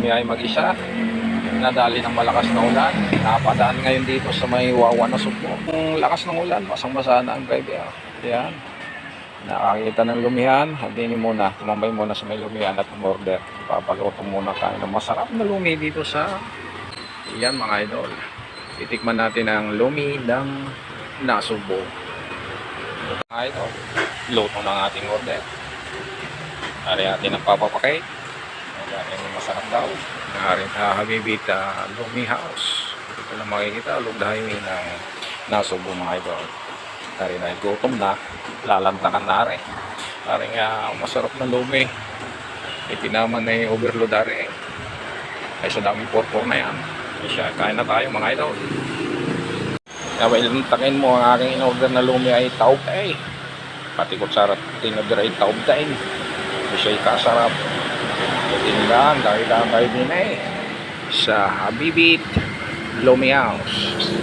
bumiyay mag-isa. Nadali ng malakas na ulan. Napadaan ngayon dito sa may wawa na sugbo. Ang lakas ng ulan, basang-basa ang driver. Yan. Nakakita ng lumihan, hindi muna, tumambay muna sa may lumihan at umorder. Papaluto muna tayo ng masarap na lumi dito sa yan mga idol. Titikman natin ang lumi ng nasubo. Mga idol, luto ng ating order. Ari natin ang papapakay. Ari masarap daw. Ari sa Habibita Lumi House. Dito lang makikita, highway ng nasubo mga idol. Ari na gutom na, lalantakan na rin. Ari nga masarap na lumi. Itinaman na yung overload ari. Ay sa daming porpor na yan. Siya, kain na tayo mga idol. Kaya ilantakin mo ang aking in-order na lumi ay taob eh. Pati kutsara in-order ay taob dain. Hindi siya ikasarap. Tindahan, dahil kayo din eh. Sa Habibit House.